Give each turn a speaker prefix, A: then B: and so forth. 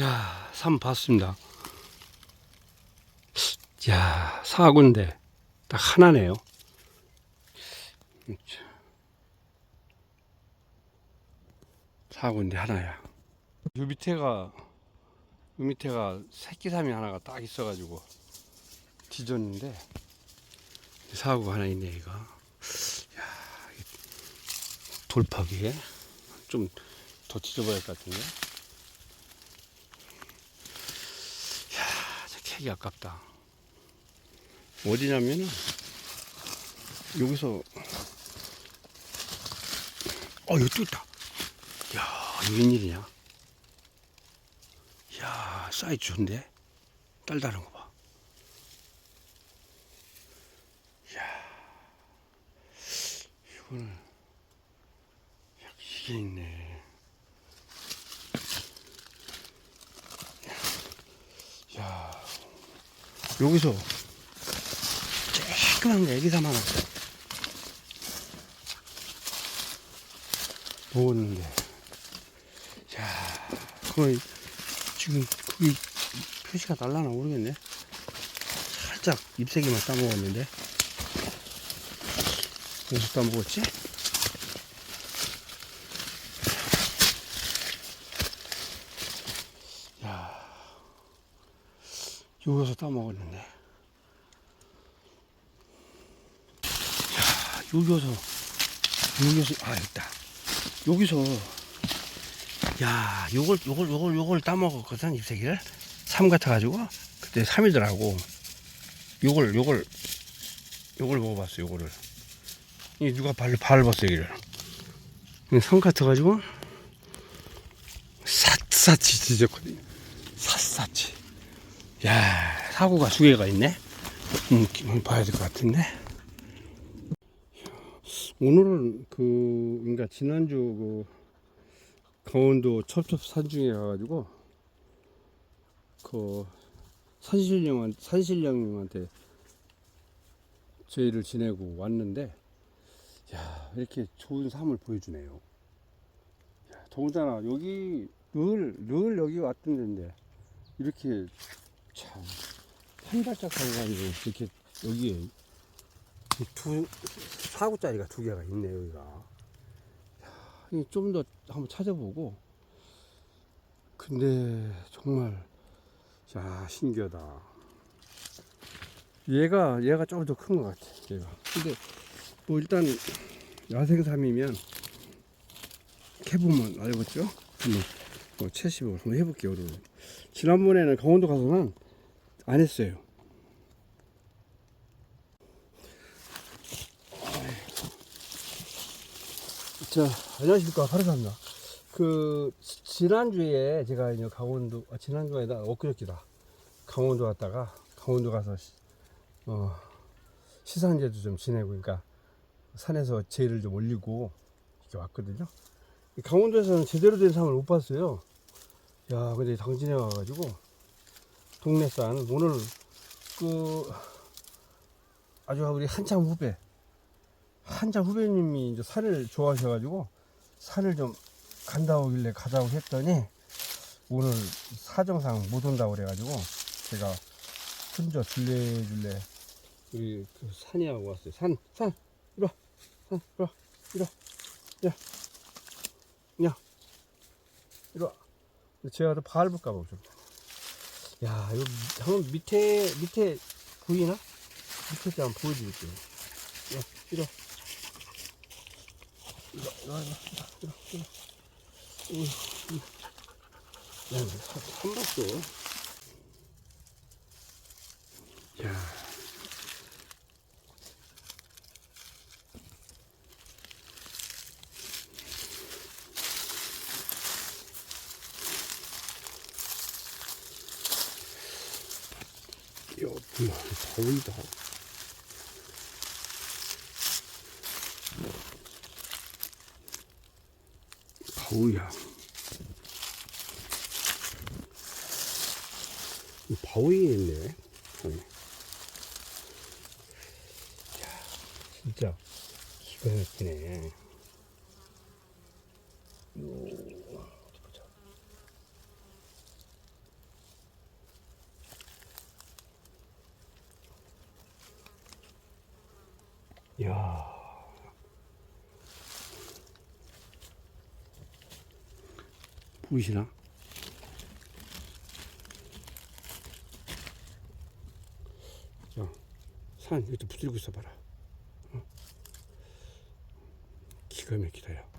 A: 야, 산 봤습니다. 야, 사군데 딱 하나네요. 사군데 하나야. 요 밑에가 요 밑에가 새끼 삼이 하나가 딱 있어가지고 뒤졌는데 사고 하나 있네 이거. 야, 이 돌파기에 좀 더 뒤져봐야 할 것 같은데. 캐기 아깝다. 어디냐면은 여기서 어 여기 또 있다. 야, 웬일이냐? 야, 사이즈 좋은데? 딸다른 거 봐. 야, 이거는 야, 이게 있네. 여기서 쬐끄만 게 애기 삼 하나 먹었는데, 야, 거의 지금 그게 표시가 달라나 모르겠네. 살짝 잎새기만 따먹었는데. 어디서 따먹었지? 여기서 따먹었는데. 야, 여기서, 여기서, 아, 있다. 여기서 야, 요걸, 요걸, 요걸, 요걸 따먹었거든, 잎새기를. 삼 같아가지고. 그때 삼이더라고. 요걸, 요걸, 요걸 먹어봤어, 요거를. 이 누가 발, 밟았어, 여기를. 삼 같아가지고. 샅샅이 뒤졌거든요. 샅샅이. 야, 사고가 두 개가 있네. 음, 봐야 될 것 같은데. 오늘은 그, 그러니까 지난주 그, 강원도 첩첩 산중에 가가지고 그 산신령 산신령님한테 저희를 지내고 왔는데 야 이렇게 좋은 삶을 보여주네요. 야, 더군다나 여기 늘 늘 여기 왔던 데인데 이렇게 참 한 발짝 가가지고 이렇게 여기에 두 사구짜리가 두 개가 있네 여기가. 좀 더 한번 찾아보고. 근데 정말 야 신기하다. 얘가 얘가 좀 더 큰 것 같아 얘가. 근데 뭐 일단 야생삼이면 해보면 알겠죠? 한번 뭐 채식을 한번 해볼게요 오늘 지난번에는 강원도 가서는 안 했어요 자, 안녕하십니까. 파르사입니다. 그, 지- 지난주에 제가 이제 강원도, 아, 지난주가 아니라 엊그저께다. 강원도 갔다가, 강원도 가서, 시- 어, 시상제도 좀 지내고, 그러니까 산에서 제를 좀 올리고, 이렇게 왔거든요. 이 강원도에서는 제대로 된 상을 못 봤어요. 야, 근데 당진에 와가지고, 동네 산, 오늘, 그, 아주 우리 한참 후배, 한참 후배님이 이제 산을 좋아하셔가지고 산을 좀 간다 오길래 가자고 했더니 오늘 사정상 못 온다고 그래가지고 제가 혼자 줄래줄래 우리 그 산이하고 왔어요. 산, 산, 이리 와, 산, 이리 와, 이리 와, 야, 야, 이리 와. 제가 또 밟을까봐 좀. 야, 이거 한번 밑에 밑에 보이나? 밑에 때 한번 보여드릴게요. 야, 이리 와. 이거, 이거, 이거, 이거. 이거, 이거. 야, 한 봤어. 야. 야, 뭐야, 더위다. 바우야. 이 바위에 있네. 야, 진짜 기가 막히네. 요, 어디 보자. 이야. 보이시나? 자, 산 이것도 붙들고 있어 봐라. 어? 기가 막히다요.